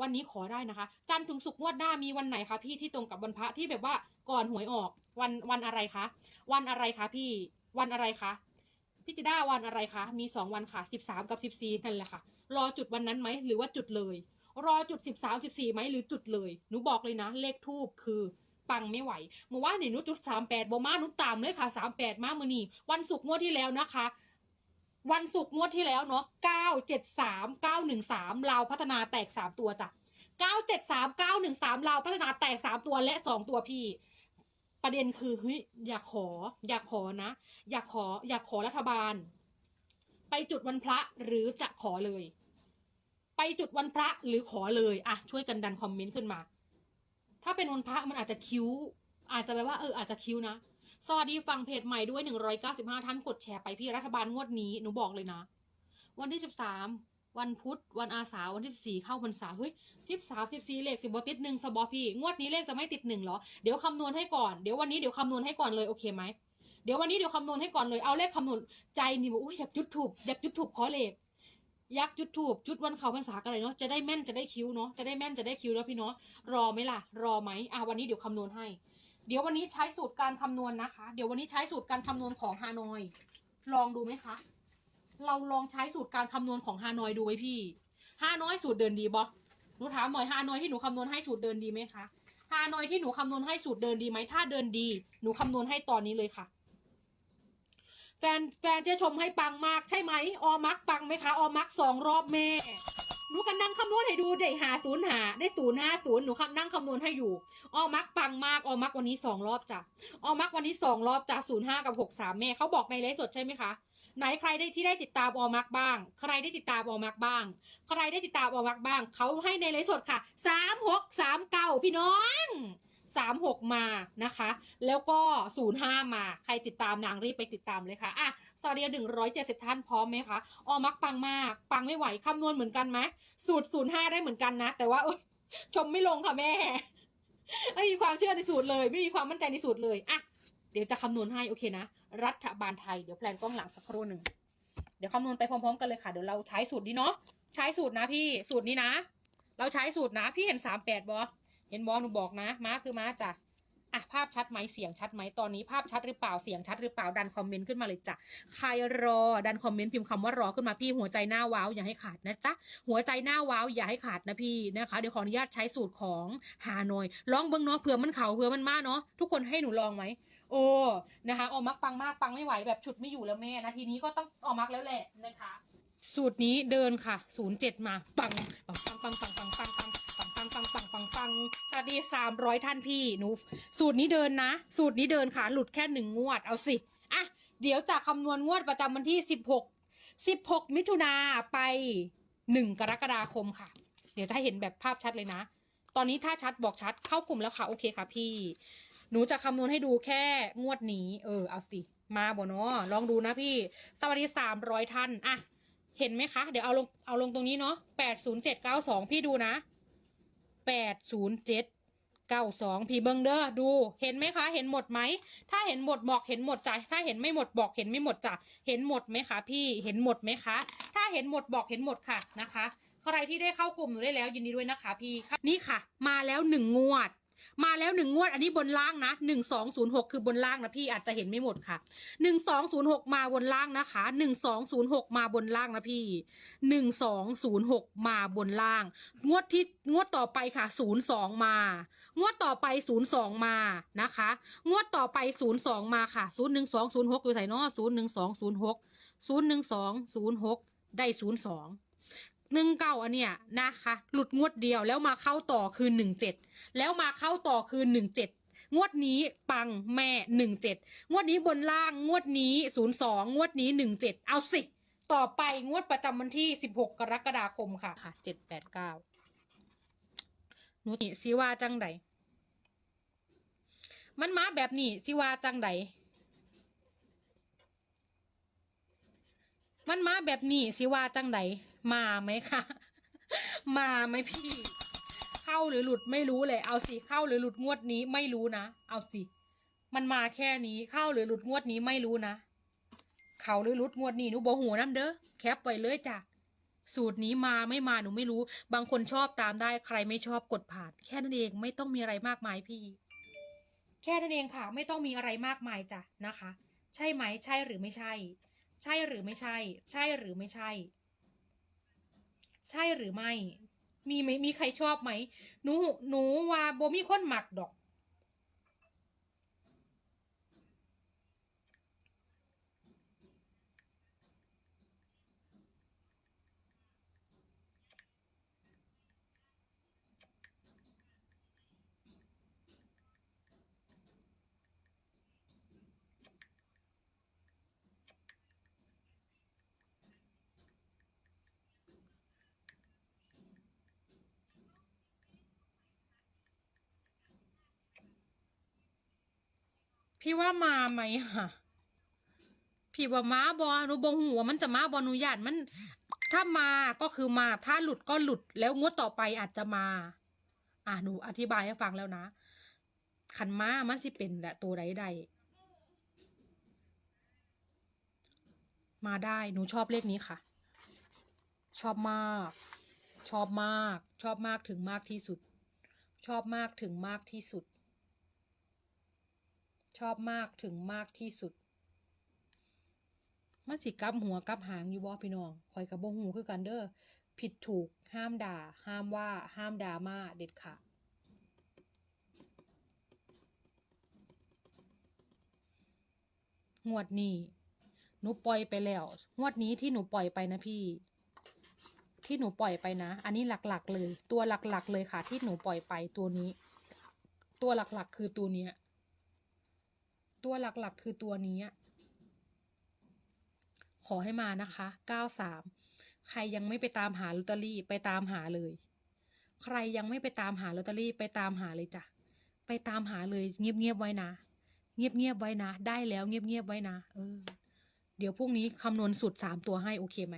วันนี้ขอได้นะคะ จันทร์ถึงศุกร์งวดหน้ามีวันไหนคะพี่ที่ตรงกับวันพระที่แบบว่าก่อนหวยออกวันวันอะไรคะ วันอะไรคะพี่วันอะไรคะพี่จิด้าวันอะไรคะ มีสองวันค่ะสิบสามกับสิบสี่นั่นแหละค่ะ รอจุดวันนั้นไหมหรือว่าจุดเลย รอจุดสิบสามสิบสี่ไหมหรือจุดเลย หนูบอกเลยนะ เลขทูบคือปังไม่ไหวเมื่อวานนี่หนูจุดสามแปดบมาหนูตามเลยค่ะสามแปดมามือนี่วันศุกร์งวดที่แล้วนะคะ วันศุกร์งวดที่แล้วเนาะเก้าเจ็ดสามเก้าหนึ่งสามลาพัฒนาแตกสามตัวจ้ะเก้าเจ็ดสามเก้าหนึ่งสามลาพัฒนาแตกสามตัวและสองตัวพี่ ประเด็นคือเฮ้ยอยากขอ อยากขอนะ อยากขอ อยากขอรัฐบาล ไปจุดวันพระหรือจะขอเลย ไปจุดวันพระหรือขอเลยอะช่วยกันดันคอมเมนต์ขึ้นมา ถ้าเป็นวันพระมันอาจจะคิ้ว อาจจะแปลว่าเอออาจจะคิ้วนะ สวัสดีฟังเพจใหม่ด้วย 195 ท่านกดแชร์ไปพี่รัฐบาลงวดนี้หนูบอกเลยนะ วันที่ 13 วันพุธ วันอาสาวันที่14เข้าพรรษาเฮ้ย13 14เลขสิบติดหนึ่งสบอพี่งวดนี้เลขจะไม่ติดหนึ่งเหรอเดี๋ยวคำนวณให้ก่อนเดี๋ยววันนี้เดี๋ยวคำนวณให้ก่อนเลยโอเคไหมเดี๋ยววันนี้เดี๋ยวคำนวณให้ก่อนเลยเอาเลขคำนวณใจนี่บอกอุ้ยอยากจุดถูกอยากจุดถูกขอเลขยากจุดถูกจุดวันเขาพรรษากันเลยเนาะจะได้แม่นจะได้คิ้วเนาะจะได้แม่นจะได้คิ้วแล้วพี่เนาะรอไหมล่ะ รอไหมอะวันนี้เดี๋ยวคำนวณให้ เดี๋ยววันนี้ใช้สูตรการคำนวณนะคะ เดี๋ยววันนี้ใช้สูตรการคำนวณของฮานอย ลองดูไหมคะ เราลองใช้สูตรการคำนวณของฮานอยดูไว้พี่ฮานอยสูตรเดินดีบอหนูถามหน่อยฮานอยที่หนูคำนวณให้สูตรเดินดีไหมคะฮานอยที่หนูคำนวณให้สูตรเดินดีไหมถ้าเดินดี หนูคำนวณให้ตอนนี้เลยค่ะ แฟนแฟนเจะชมให้ปังมากใช่ไหมออมักปังไหมคะออมักสองรอบแม่ หนูก็นนั่งคำนวณให้ดูได้หาศูนย์หาได้ศูนย์ห้าศูนย์หนูนั่งคำนวณให้อยู่ออมักปังมากออมักวันนี้สองรอบจ้ะออมักวันนี้สองรอบจ้ะศูนย์ห้ากับหกสามแม่เขาบอกในไลฟ์สดใช่ไหมคะไหนใครได้ที่ได้ติดตามออมักบ้าง ใครได้ติดตามออมักบ้าง ใครได้ติดตามออมักบ้าง เขาให้ในไลฟ์สดค่ะสามหกสามเก้าพี่น้อง สามหกมานะคะ แล้วก็ศูนย์ห้ามา ใครติดตามนางรีบไปติดตามเลยค่ะอะสวัสดีหนึ่งร้อยเจ็ดสิบท่านพร้อมไหมคะออมักปังมาก ปังไม่ไหวคำนวณเหมือนกันไหมสูตรศูนย์ห้าได้เหมือนกันนะ แต่ว่าชมไม่ลงค่ะแม่ไม่มีความเชื่อในสูตรเลย ไม่มีความมั่นใจในสูตรเลยอะเดี๋ยวจะคำนวณให้โอเคนะ รัฐบาลไทยเดี๋ยวแพลนกล้องหลังสักครู่หนึ่งเดี๋ยวคำนวณไปพร้อมๆกันเลยค่ะ เดี๋ยวเราใช้สูตรนี้เนาะ ใช้สูตรนะพี่ สูตรนี้นะ เราใช้สูตรนะ พี่เห็นสามแปดบอ เห็นบอหนูบอกนะ ม้าคือม้าจ้ะอะภาพชัดไหมเสียงชัดไหมตอนนี้ภาพชัดหรือเปล่าเสียงชัดหรือเปล่าดันคอมเมนต์ขึ้นมาเลยจ้ะใครรอดันคอมเมนต์พิมพ์คำว่ารอขึ้นมาพี่หัวใจหน้าว้าวอย่าให้ขาดนะจ๊ะหัวใจหน้าว้าวอย่าให้ขาดนะพี่นะคะเดี๋ยวขออนุญาตใช้สูตรของฮานอยลองเบิ้งเนาะเผื่อมันเข่าเผื่อมันมาเนาะทุกคนให้หนูลองไหมโอ้นะคะออมักปังมากปังไม่ไหวแบบฉุดไม่อยู่แล้วแม่นะทีนี้ก็ต้องออมักแล้วแหละนะคะ สูตรนี้เดินค่ะศูนย์เจ็ดมาปังปังปังปังปังปังปัง ปังปังสวัสดีสามร้อยท่านพี่หนูสูตรนี้เดินนะ สูตรนี้เดินค่ะ หลุดแค่หนึ่งงวดเอาสิอะเดี๋ยวจะคำนวณงวดประจำวันที่สิบหกสิบหกมิถุนาไปหนึ่งกรกฎาคมค่ะ เดี๋ยวจะหเห็นแบบภาพชัดเลยนะ ตอนนี้ถ้าชัดบอกชัดเข้ากลุ่มแล้วค่ะ โอเคค่ะพี่ หนูจะคำนวณให้ดูแค่งวดนี้ เออเอาสิ มาบ่เนาะลองดูนะพี่ สวัสดีสามร้อยท่านอะเห็นไหมคะ เดี๋ยวเอาลงเอาลงตรงนี้เนาะแปดศูนย์เจ็ดเก้าสองพี่ดูนะ แปดศูนย์เจ็ดเก้าสองพี่เบิงเดอ้อดู เห็นไหมคะ เห็นหมดไหม ถ้าเห็นหมดบอกเห็นหมดจ้ะถ้าเห็นไม่หมดบอกเห็นไม่หมดจ้ะเห็นหมดไหมคะพี่เห็นหมดไหมคะ ถ้าเห็นหมดบอกเห็นหมดค่ะนะคะ ใครที่ได้เข้ากลุ่มหนูได้แล้วยินดีด้วยนะคะ พี่นี่ค่ะ มาแล้วหนึ่งงวด มาแล้วหนึ่งงวดอันนี้บนล่างนะหนึ่งสองศูนย์หกคือบนล่างนะพี่อาจจะเห็นไม่หมดค่ะหนึ่งสองศูนย์หกมาบนล่างนะคะหนึ่งสองศูนย์หกมาบนล่างนะพี่หนึ่งสองศูนย์หกมาบนล่าง งวดที่งวดต่อไปค่ะศูนย์สองมา งวดต่อไปศูนย์สองมานะคะ งวดต่อไปศูนย์สองมาค่ะศูนย์หนึ่งสองศูนย์หกอยู่ใส่นอศูนย์หนึ่งสองศูนย์หกศูนย์หนึ่งสองศูนย์หกได้ศูนย์สอง หนึ่งเก้าอันเนี้ยนะคะ หลุดงวดเดียวแล้วมาเข้าต่อคือหนึ่งเจ็ดแล้วมาเข้าต่อคือหนึ่งเจ็ดงวดนี้ปังแม่หนึ่งเจ็ดงวดนี้บนล่างงวดนี้ศูนย์สองงวดนี้หนึ่งเจ็ดเอาสิ ต่อไปงวดประจำวันที่สิบหกกรกฎาคมค่ะค่ะเจ็ดแปดเก้าหนูนี่สิว่าจังใดมันมาแบบนี้สิว่าจังใดมันมาแบบนี้สิว่าจังได มาไหมคะมาไหมพี่ เข้าหรือหลุดไม่รู้เลย เอาสิเข้าหรือหลุดงวดนี้ไม่รู้นะเอาสิมันมาแค่นี้เข้าหรือหลุดงวดนี้ไม่รู้นะเขาหรือหลุดงวดนี้หนูบอกหูน้ำเด้อแคปไว้เลยจ้ะสูตรนี้มาไม่มาหนูไม่รู้ บางคนชอบตามได้ใครไม่ชอบกดผ่าน แค่นั้นเองไม่ต้องมีอะไรมากมายพี่ แค่นั้นเองค่ะ ไม่ต้องมีอะไรมากมายจ้ะนะคะ ใช่ไหมใช่หรือไม่ใช่ ใช่หรือไม่ใช่ ใช่หรือไม่ใช่ ใช่หรือไม่ มีไหมมีใครชอบไหมหนูหนูว่าโบมีคนหมักดอก พี่ว่ามาไหมค่ะพี่ว่ามาบอหนูบงหัวมันจะมาบอหนูยานมัน ถ้ามาก็คือมา ถ้าหลุดก็หลุดแล้วงวดต่อไปอาจจะมา อะหนูอธิบายให้ฟังแล้วนะขันม้ามันสิเป็นแหละตัวใดใดมาได้หนูชอบเลขนี้ค่ะ ชอบมาก ชอบมาก ชอบมากถึงมากที่สุด ชอบมากถึงมากที่สุด ชอบมากถึงมากที่สุด มันสิกับหัวกับหางอยู่บ่พี่น้องคอยกับบ่หูคือกันเด้อผิดถูกห้ามด่า ห้ามว่า ห้ามดราม่าเด็ดขาดงวดนี้หนูปล่อยไปแล้ว งวดนี้ที่หนูปล่อยไปนะพี่ ที่หนูปล่อยไปนะ อันนี้หลักๆเลย ตัวหลักๆเลยค่ะ ที่หนูปล่อยไปตัวนี้ ตัวหลักๆคือตัวเนี้ย ตัวหลักๆ คือตัวนี้ ขอให้มานะคะ 93 ใครยังไม่ไปตามหาลอตเตอรี่ไปตามหาเลย ใครยังไม่ไปตามหาลอตเตอรี่ไปตามหาเลยจ้ะ ไปตามหาเลย เงียบๆไว้นะ เงียบๆไว้นะ ได้แล้วเงียบๆไว้นะ เออ เดี๋ยวพรุ่งนี้คำนวณสูตรสามตัวให้โอเคไหม